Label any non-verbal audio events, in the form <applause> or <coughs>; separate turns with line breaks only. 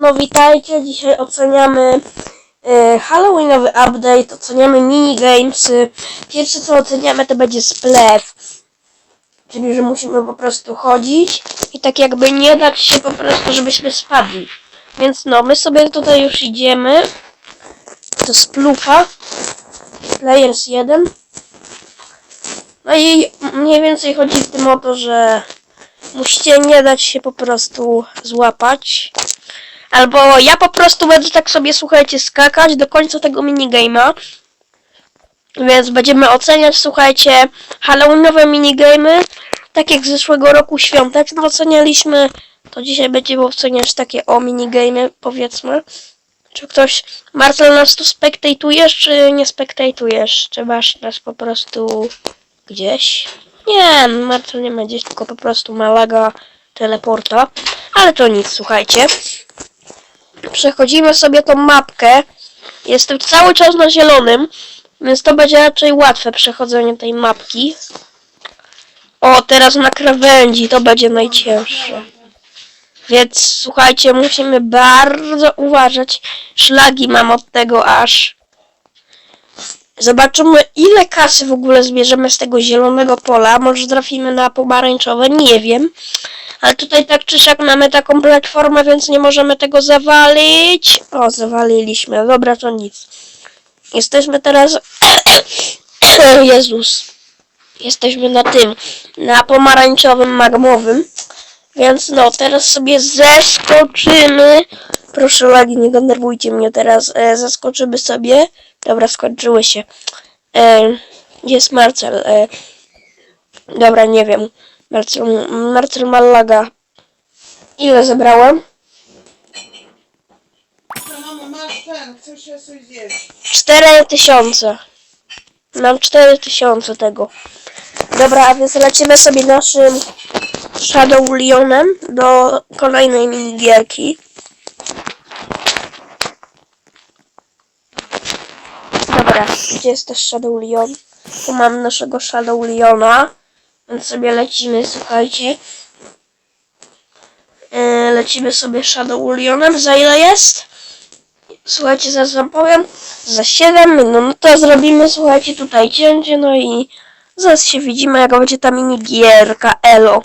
No witajcie, dzisiaj oceniamy e, Halloweenowy update, oceniamy minigamesy. Pierwsze co oceniamy to będzie splew. Czyli, że musimy po prostu chodzić i tak jakby nie dać się po prostu, żebyśmy spadli. Więc no, my sobie tutaj już idziemy. To splufa. Players 1. No i mniej więcej chodzi w tym o to, że musicie nie dać się po prostu złapać. Albo ja po prostu będę tak sobie, słuchajcie, skakać do końca tego minigame'a. Więc będziemy oceniać, słuchajcie, Halloweenowe minigamy. Tak jak z zeszłego roku świąteczne ocenialiśmy, to dzisiaj będziemy oceniać takie o minigamy, powiedzmy. Czy ktoś, Marcel, nas tu spektatujesz, czy nie spektatujesz? Czy masz nas po prostu gdzieś? Nie, Marcel nie ma gdzieś, tylko po prostu ma laga teleporta. Ale to nic, słuchajcie. Przechodzimy sobie tą mapkę. Jestem cały czas na zielonym, więc to będzie raczej łatwe przechodzenie tej mapki. O, teraz na krawędzi, to będzie najcięższe. Więc słuchajcie, musimy bardzo uważać. Szlagi mam od tego aż. Zobaczymy, ile kasy w ogóle zbierzemy z tego zielonego pola. Może trafimy na pomarańczowe, nie wiem. Ale tutaj tak czy siak mamy taką platformę, więc nie możemy tego zawalić. O, zawaliliśmy. Dobra, to nic. Jesteśmy teraz... <coughs> Jezus. Jesteśmy na tym, na pomarańczowym, magmowym. Więc no, teraz sobie zeskoczymy. Proszę lagi, nie denerwujcie mnie teraz. E, zeskoczymy sobie. Dobra, skończyły się. E, jest Marcel. E, dobra, nie wiem. Marcel, Marcel ma laga. Ile zebrałem?
To mamo, masz ten, chcesz się coś zjeść.
4000. Mam 4000 tego. Dobra, a więc lecimy sobie naszym Shadow Leonem do kolejnej minigierki. Dobra, gdzie jest też Shadow Leon? Tu mam naszego Shadow Leona. Więc sobie lecimy, słuchajcie. Yy, lecimy sobie Shadow Leonem. Za ile jest? Słuchajcie, zaraz wam powiem. Za 7 minut. No to zrobimy, słuchajcie, tutaj cięcie. No i zaraz się widzimy, jak będzie ta minigierka. Elo.